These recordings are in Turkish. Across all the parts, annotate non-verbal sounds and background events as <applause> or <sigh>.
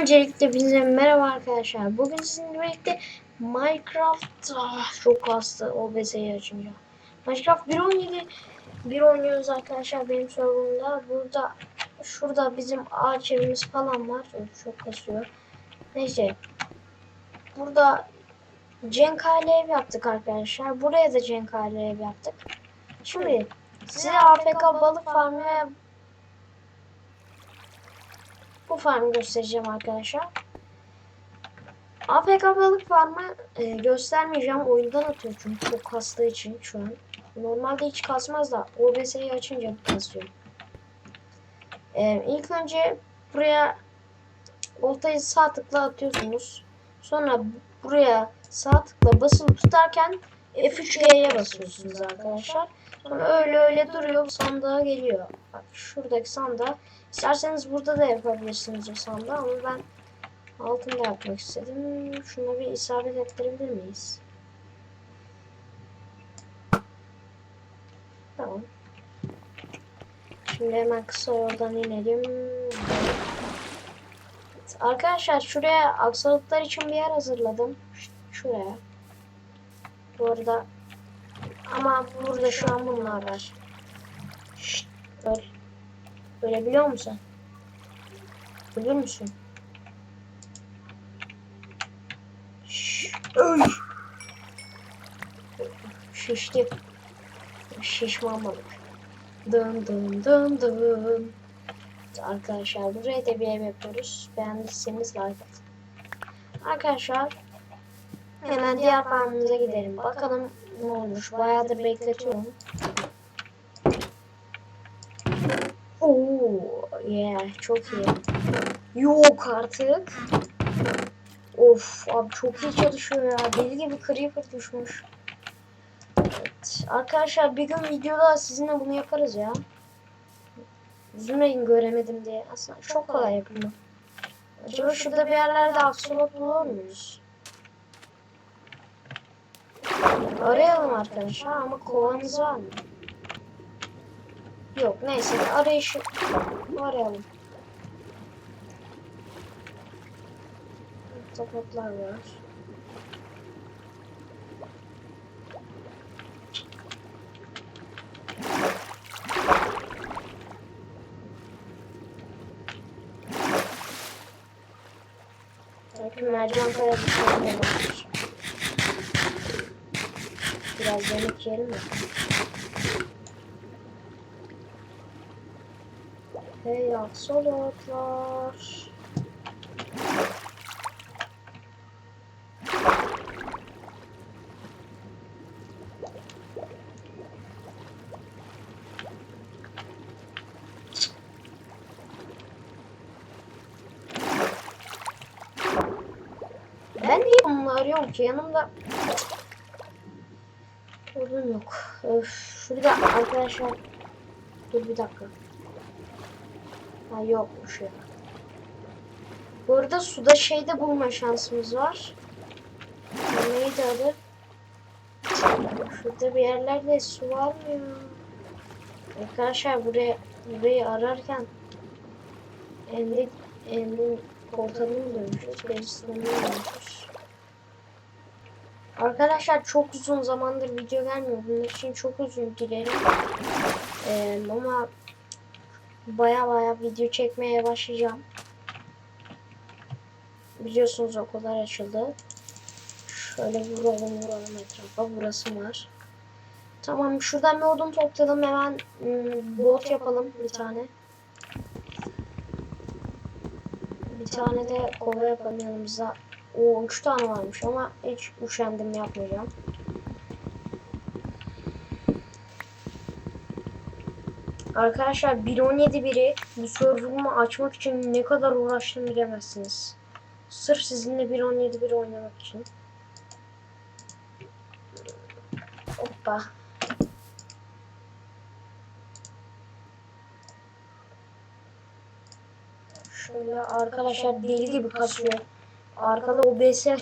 Öncelikle bize merhaba arkadaşlar. Bugün sizinle birlikte Minecraft ah, çok hasta OBS'yi açınca. Minecraft 1.17 bir oynuyoruz arkadaşlar benim serverımda. Burada şurada bizim ağaç evimiz falan var. Çok kasıyor. Neyse. Burada Cenk aile ev yaptık arkadaşlar. Buraya da Cenk aile ev yaptık. Şimdi size AFK balık farmı bu farmı göstereceğim arkadaşlar. AFK balık farmı e, göstermeyeceğim. Oyundan atıyor çünkü çok kastığı için şu an. Normalde hiç kasmaz da OBS'yi açınca kasıyor. E, ilk önce buraya oltayı sağ tıkla atıyorsunuz. Sonra buraya sağ tıkla basılı tutarken F3G'ye basıyorsunuz arkadaşlar. Sonra öyle öyle duruyor sandığa geliyor. Bak şuradaki sandığa. İsterseniz burada da yapabilirsiniz o sandığı ama ben altında yapmak istedim. Şuna bir isabet ettirebilir miyiz? Tamam. Şimdi hemen kısa yoldan inelim. Arkadaşlar şuraya aksalıklar için bir yer hazırladım. Şuraya. Bu arada ama burada şu an bunlar var. Şşt, öl. Ölebiliyor musun? Ölür müsün? Şşş, öl. Şişti. Şişman balık. Dın dın dın dın. Arkadaşlar buraya da bir ev yapıyoruz. Beğendiyseniz like atın. Arkadaşlar hemen diğer farmımıza gidelim. Bakalım ne olmuş. Bayağıdır bekletiyorum. Oo, yeah, çok iyi. Yok artık. Of abi çok iyi çalışıyor ya. Deli gibi creeper düşmüş. Evet. Arkadaşlar bir gün videoda sizinle bunu yaparız ya. Üzülmeyin göremedim diye. Aslında çok kolay yapımı. Acaba şurada bir yerlerde aksolot bulur muyuz? Arayalım arkadaşlar ama kovanız var mı? Yok neyse arayışı arayalım. Topraklar var. Belki mercan bir şey. Biraz yemek yiyelim mi? Hey aksolotlar. Ben niye bunu arıyorum ki yanımda Yok. Öf, şurada arkadaşlar dur bir dakika. Ha yokmuş ya. Bu arada suda şeyde bulma şansımız var. Neydi adı? Şurada bir yerlerde su var mı ya? Arkadaşlar buraya burayı ararken endi endin portalını dönmüşüz. Gerisini dönmüşüz. Arkadaşlar çok uzun zamandır video gelmiyor. Bunun için çok özür dilerim. Ee, ama baya baya video çekmeye başlayacağım. Biliyorsunuz okullar açıldı. Şöyle vuralım vuralım etrafa. Burası var. Tamam şuradan bir odun topladım. Hemen ım, bot yapalım bir tane. Bir tane de kova yapalım yanımıza. O 3 tane varmış ama hiç üşendim yapmayacağım. Arkadaşlar 1.17 biri bu server'ımı açmak için ne kadar uğraştım bilemezsiniz. Sırf sizinle 1.17 bir oynamak için. Hoppa. Şöyle arkadaşlar deli gibi kasıyor. Arkada OBS ya.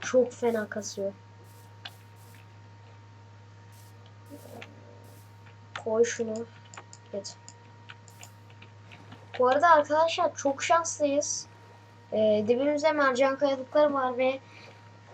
Çok fena kasıyor. Koy şunu. Evet. Bu arada arkadaşlar çok şanslıyız. E, dibimizde mercan kayalıkları var ve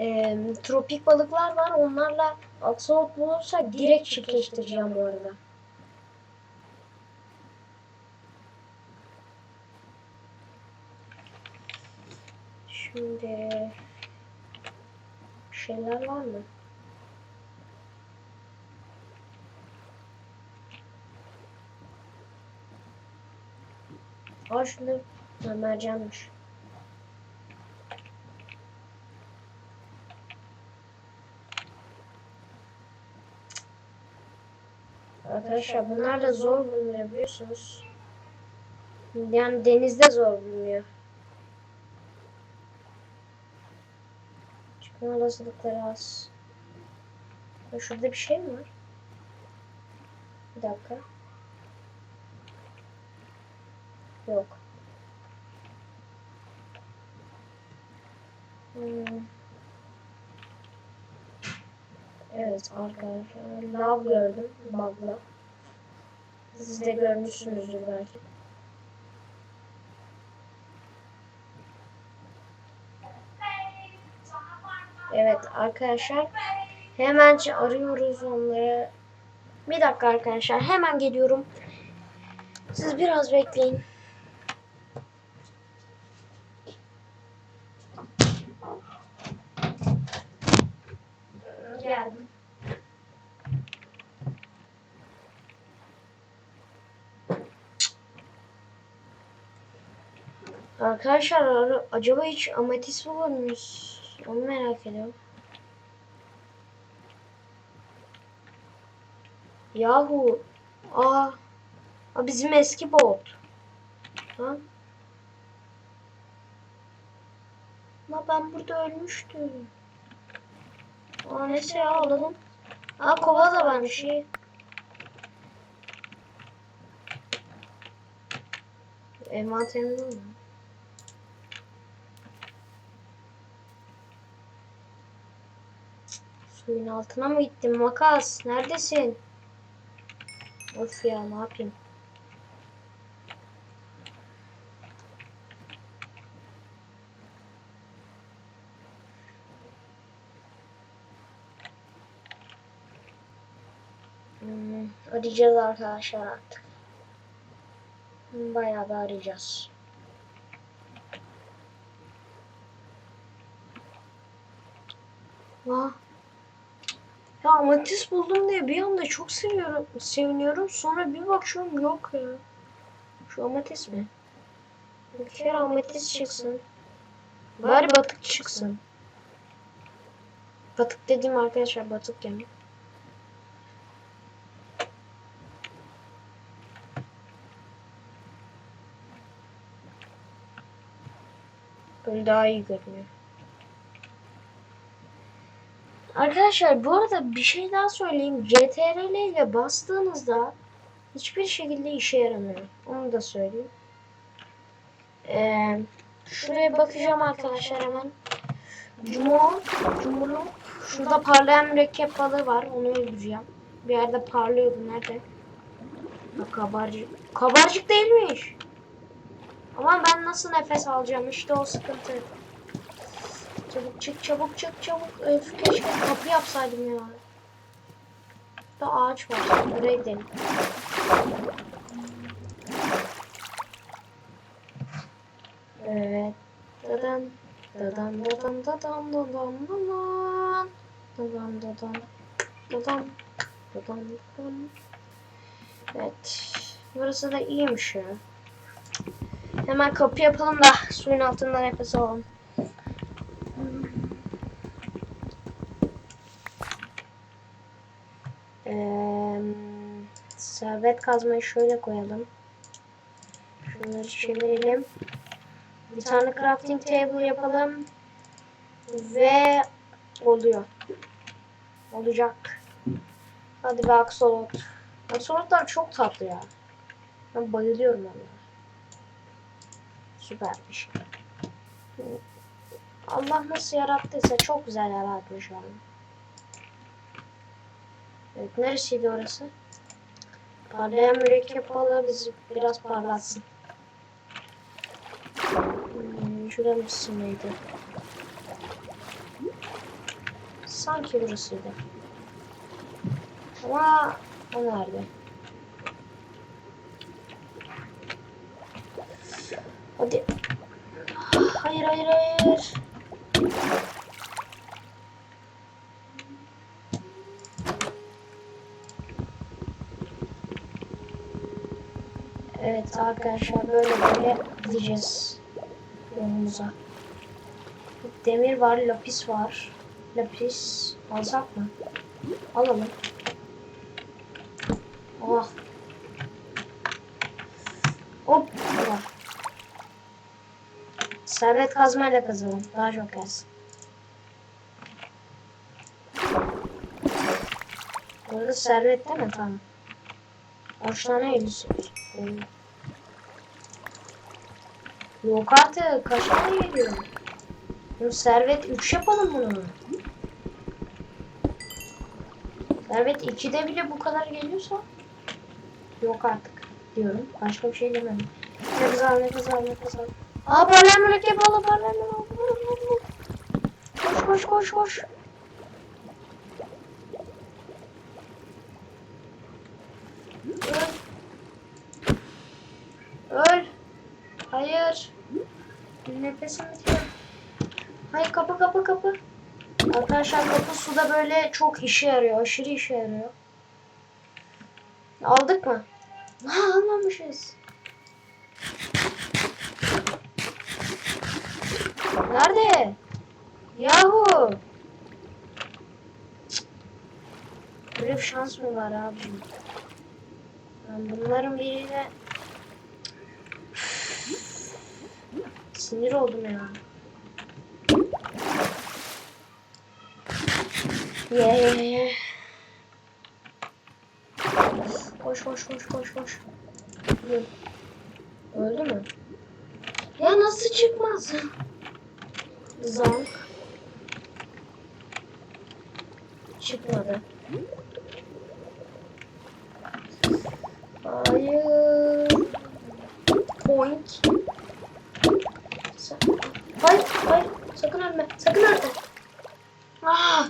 e, tropik balıklar var. Onlarla aksolot bulursak direkt çiftleştireceğim bu arada. Şimdi şeyler var mı? Aa şunu ha, mercanmış. Arkadaşlar bunlar da zor bulunuyor biliyorsunuz. Yani denizde zor bulunuyor. Çıkma olasılıkları az. Ya Şurada bir şey mi var? Bir dakika. Yok. Hmm. Evet arkadaşlar. Lav gördüm. Bug'la. Siz de görmüşsünüzdür belki. Evet arkadaşlar. Hemen arıyoruz onları. Bir dakika arkadaşlar. Hemen geliyorum. Siz biraz bekleyin. Geldim. Arkadaşlar acaba hiç ametist bulur muyuz? Onu merak ediyorum. Yahu. Aa. Aa bizim eski bot. Ha? La ben burada ölmüştüm. Aa neyse ya alalım. Aa kova da varmış şey. Envanterimde mi? Suyun altına mı gittin makas? Neredesin? Of ya ne yapayım? Hmm, arayacağız arkadaşlar artık. Bayağı bir arayacağız. Vah. Ya amatist buldum diye bir anda çok seviyorum, seviniyorum. Sonra bir bakıyorum yok ya. Şu amatist mi? Bir kere amatist çıksın. Bari batık çıksın. Batık dediğim arkadaşlar batık yani. Böyle daha iyi görünüyor. Arkadaşlar bu arada bir şey daha söyleyeyim. CTRL ile bastığınızda hiçbir şekilde işe yaramıyor. Onu da söyleyeyim. Ee, şuraya bakacağım arkadaşlar hemen. Cumhur, Cumhurluk. Şurada parlayan mürekkep balığı var. Onu öldüreceğim. Bir yerde parlıyordu. Nerede? Kabarcık. Kabarcık değilmiş. Ama ben nasıl nefes alacağım? İşte o sıkıntı. Çabuk çık çabuk çık çabuk. Öf keşke kapı yapsaydım ya. Burada ağaç var. Buraya gidelim. Evet. Dadan. Dadan dadan dadan dadan dadan. Dadan dadan. Dadan. Dadan dadan. Evet. Burası da iyiymiş ya. Hemen kapı yapalım da suyun altında nefes alalım. Ee, servet kazmayı şöyle koyalım. Şunları çevirelim. Bir tane crafting table yapalım. Ve oluyor. Olacak. Hadi be aksolot. Aksolotlar çok tatlı ya. Ben bayılıyorum onlara. Süper bir şey. Allah nasıl yarattıysa çok güzel yaratmış onu. Evet, neresiydi orası? Parlayan mürekkep balığı bizi biraz parlatsın. Hmm, şurası mıydı? Sanki burasıydı. Ama o nerede? Hadi. Hayır hayır hayır. Evet arkadaşlar böyle böyle gideceğiz yolumuza. Demir var, lapis var. Lapis alsak mı? Alalım. Oh. Hop. Bak. Servet kazmayla kazalım. Daha çok gelsin. Burada servet değil mi? Tamam. Tane elbise? Yok artık. Kaç tane geliyor? Bu servet 3 yapalım bunu. Servet 2'de bile bu kadar geliyorsa yok artık diyorum. Başka bir şey demedim. Ne güzel ne güzel ne güzel. Aa parlayan mürekkep al parlayan al. Koş koş koş koş. Öl. Öl. Hayır. Nefesim bitiyor. Hayır kapı kapı kapı. Arkadaşlar kapı suda böyle çok işe yarıyor. Aşırı işe yarıyor. Aldık mı? <laughs> Ha almamışız. Nerede? Yahu. Böyle bir şans mı var abicim? Ben bunların biriyle sinir oldum ya. Ye ye ye. Koş koş koş koş koş. Öldü. Öldü mü? Ya nasıl çıkmaz? Zank. Çıkmadı. Hayır. Point. Hayır, hayır. Sakın ölme. Sakın ölme. Ah!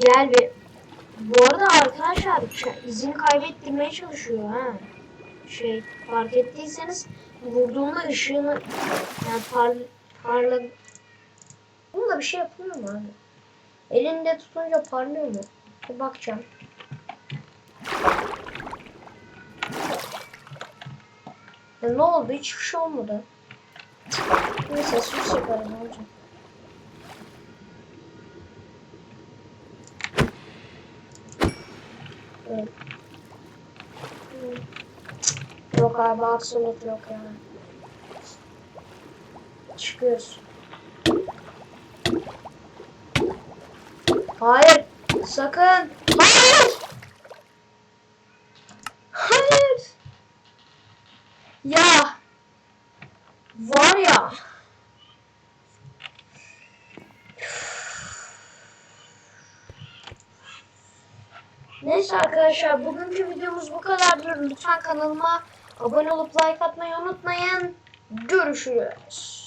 Gel bir. Bu arada arkadaşlar ç- izin kaybettirmeye çalışıyor ha. Şey fark ettiyseniz vurduğunda ışığını yani par, parla Bununla bir şey yapılıyor mu abi? Elinde tutunca parlıyor mu? Bir bakacağım. Ya ne oldu? Hiçbir şey olmadı. Neyse sus yaparız ne Yok abi absolut yok ya. Çıkıyoruz. Hayır. Sakın. Hayır. Ya. Var ya. Neyse arkadaşlar bugünkü videomuz bu kadardır. Lütfen kanalıma abone olup like atmayı unutmayın. Görüşürüz.